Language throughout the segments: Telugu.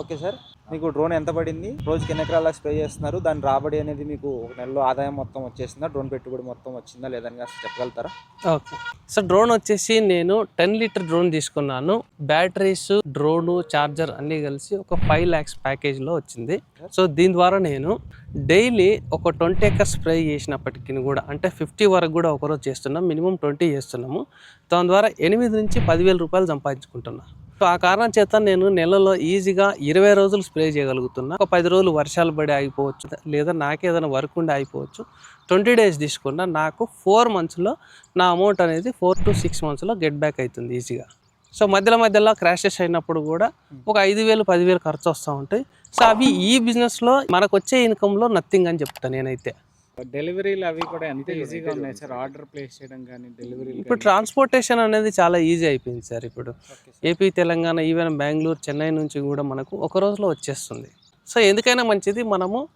Okay sir. మీకు డ్రోన్ ఎంత పడింది? రోజుకి ఎన్ని ఎకరాలకు స్ప్రే చేస్తున్నారు? దాని రాబడి అనేది మీకు ఒక నెలలో ఆదాయం మొత్తం వచ్చేసిందా? డ్రోన్ పెట్టుబడి మొత్తం వచ్చిందా? లేదని చెప్పగలుగుతారా? ఓకే. సార్ డ్రోన్ వచ్చేసి నేను టెన్ లీటర్ డ్రోన్ తీసుకున్నాను. బ్యాటరీస్ డ్రోను చార్జర్ అన్నీ కలిసి ఒక ఫైవ్ ల్యాక్స్ ప్యాకేజ్లో వచ్చింది. సో దీని ద్వారా నేను డైలీ ఒక ట్వంటీ ఎకర్ స్ప్రే చేసినప్పటికీ కూడా అంటే ఫిఫ్టీ వరకు కూడా ఒకరోజు చేస్తున్నాం. మినిమం ట్వంటీ చేస్తున్నాము. దాని ద్వారా ఎనిమిది నుంచి పదివేల రూపాయలు సంపాదించుకుంటున్నాను సో ఆ కారణం చేత నేను నెలలో ఈజీగా ఇరవై రోజులు స్ప్రే చేయగలుగుతున్నా. ఒక పది రోజులు వర్షాలు పడి ఆగిపోవచ్చు లేదా నాకేదైనా వర్క్ ఉండి ఆగిపోవచ్చు. ట్వంటీ డేస్ తీసుకున్నా నాకు ఫోర్ మంత్స్లో నా అమౌంట్ అనేది ఫోర్ టు సిక్స్ మంత్స్లో గెట్ బ్యాక్ అవుతుంది ఈజీగా. సో మధ్యలో మధ్యలో క్రాషెస్ అయినప్పుడు కూడా ఒక ఐదు వేలు పదివేలు ఖర్చు వస్తూ ఉంటాయి. సో అవి ఈ బిజినెస్లో మనకు వచ్చే ఇన్కంలో నథింగ్ అని చెప్తాను నేనైతే. డెలివరీలు అవి కూడా ఎంత ఈజీగా ఉన్నాయి సార్? ఆర్డర్ ప్లేస్ చేయడం కానీ డెలివరీ ఇప్పుడు ట్రాన్స్పోర్టేషన్ అనేది చాలా ఈజీ అయిపోయింది సార్ ఇప్పుడు. ఏపీ తెలంగాణ ఈవెన్ బెంగళూరు చెన్నై నుంచి కూడా మనకు ఒక రోజులో వచ్చేస్తుంది. సో ఎందుకైనా మంచిది మనము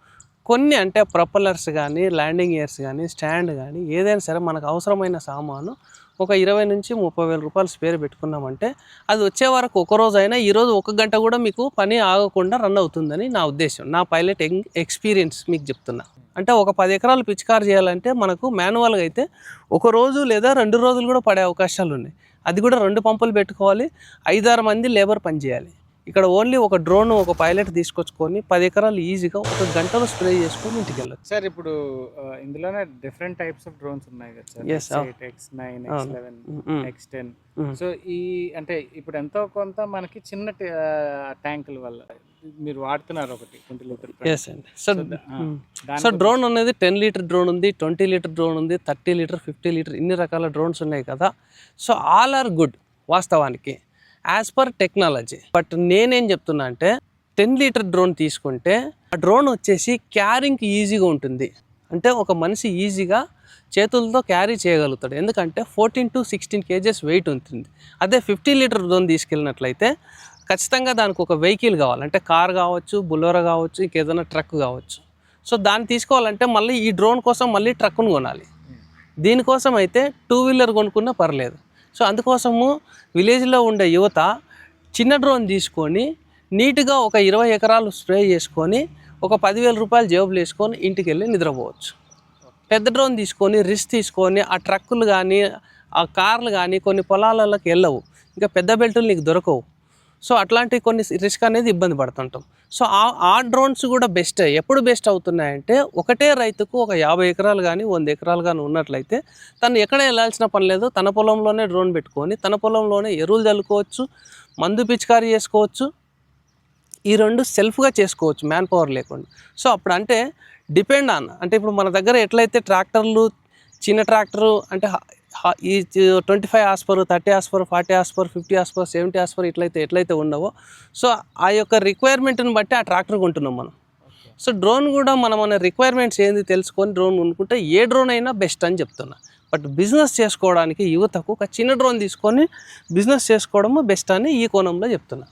కొన్ని అంటే ప్రొపల్లర్స్ కానీ ల్యాండింగ్ ఇయర్స్ కానీ స్టాండ్ కానీ ఏదైనా సరే మనకు అవసరమైన సామాను ఒక ఇరవై నుంచి ముప్పై వేల రూపాయలు స్పేర్ పెట్టుకున్నామంటే అది వచ్చే వరకు ఒక రోజు అయినా ఈరోజు ఒక గంట కూడా మీకు పని ఆగకుండా రన్ అవుతుందని నా ఉద్దేశం. నా పైలట్ ఎక్స్పీరియన్స్ మీకు చెప్తున్నా. అంటే ఒక పది ఎకరాలు పిచికారు చేయాలంటే మనకు మాన్యువల్గా అయితే ఒక రోజు లేదా రెండు రోజులు కూడా పడే అవకాశాలు ఉన్నాయి. అది కూడా రెండు పంపులు పెట్టుకోవాలి. ఐదారు మంది లేబర్ పనిచేయాలి ఇక్కడ ఓన్లీ ఒక డ్రోన్ ఒక పైలట్ తీసుకొచ్చుకొని పది ఎకరాలు ఈజీగా ఒక గంటలో స్ప్రే చేసుకొని ఇంటికి వెళ్ళచ్చు సార్ ఇప్పుడు ఇందులోనే డిఫరెంట్ టైప్స్ ఆఫ్ డ్రోన్స్ ఉన్నాయి కదా సార్ అవును. X nine X. Eleven. X ten. So ఈ అంటే ఇప్పుడు ఎంతో కొంత మనకి చిన్న ట్యాంకుల వల్ల మీరు వాడుతున్నారు ఒకటి ట్వంటీ లీటర్ ఎస్ అండి సో దాని సో డ్రోన్ అనేది టెన్ లీటర్ డ్రోన్ ఉంది ట్వంటీ లీటర్ డ్రోన్ ఉంది థర్టీ లీటర్ ఫిఫ్టీ లీటర్ ఇన్ని రకాల డ్రోన్స్ ఉన్నాయి కదా సో ఆల్ ఆర్ గుడ్ వాస్తవానికి యాజ్ పర్ టెక్నాలజీ బట్ నేనేం చెప్తున్నా అంటే టెన్ లీటర్ డ్రోన్ తీసుకుంటే ఆ డ్రోన్ వచ్చేసి క్యారింగ్కి ఈజీగా ఉంటుంది. అంటే ఒక మనిషి ఈజీగా చేతులతో క్యారీ చేయగలుగుతాడు. ఎందుకంటే fourteen to sixteen kgs weight ఉంటుంది. అదే ఫిఫ్టీ లీటర్ డ్రోన్ తీసుకెళ్ళినట్లయితే ఖచ్చితంగా దానికి ఒక వెహికల్ కావాలి. అంటే కార్ కావచ్చు బులోరా కావచ్చు ఇంకేదైనా ట్రక్ కావచ్చు. సో దాన్ని తీసుకోవాలంటే మళ్ళీ ఈ డ్రోన్ కోసం మళ్ళీ ట్రక్ను కొనాలి. దీనికోసం అయితే టూ వీలర్ కొనుక్కున్నా పర్లేదు. సో అందుకోసము విలేజ్లో ఉండే యువత చిన్న డ్రోన్ తీసుకొని నీట్గా ఒక ఇరవై ఎకరాలు స్ప్రే చేసుకొని ఒక పదివేల రూపాయలు జేబులు వేసుకొని ఇంటికి వెళ్ళి నిద్రపోవచ్చు. పెద్ద డ్రోన్ తీసుకొని రిస్క్ తీసుకొని ఆ ట్రక్కులు కానీ ఆ కార్లు కానీ కొన్ని పొలాలలోకి వెళ్ళవు. ఇంకా పెద్ద బెల్టులు నీకు దొరకవు. సో అట్లాంటి కొన్ని రిస్క్ అనేది ఇబ్బంది పడుతుంటాం. సో ఆ ఆ డ్రోన్స్ కూడా బెస్ట్ ఎప్పుడు బెస్ట్ అవుతున్నాయంటే ఒకటే రైతుకు ఒక యాభై ఎకరాలు కానీ వంద ఎకరాలు కానీ ఉన్నట్లయితే తను ఎక్కడ వెళ్ళాల్సిన పని లేదు. తన పొలంలోనే డ్రోన్ పెట్టుకొని తన పొలంలోనే ఎరువులు చల్లుకోవచ్చు మందు పిచికారీ చేసుకోవచ్చు. ఈ రెండు సెల్ఫ్గా చేసుకోవచ్చు మ్యాన్ పవర్ లేకుండా. సో అప్పుడు అంటే డిపెండ్ ఆన్ అంటే ఇప్పుడు మన దగ్గర ఎట్లయితే ట్రాక్టర్లు చిన్న ట్రాక్టరు అంటే ఈ twenty five horsepower thirty horsepower forty horsepower fifty horsepower seventy horsepower ఇట్లయితే ఎట్లయితే ఉండవో సో ఆ యొక్క రిక్వైర్మెంట్ని బట్టి ఆ ట్రాక్టర్ కొంటున్నాం మనం. సో డ్రోన్ కూడా మనం మన రిక్వైర్మెంట్స్ ఏంది తెలుసుకొని డ్రోన్ కొనుక్కుంటే ఏ డ్రోన్ అయినా బెస్ట్ అని చెప్తున్నా. బట్ బిజినెస్ చేసుకోవడానికి యువతకు ఒక చిన్న డ్రోన్ తీసుకొని బిజినెస్ చేసుకోవడము బెస్ట్ అని ఈ కోణంలో చెప్తున్నా.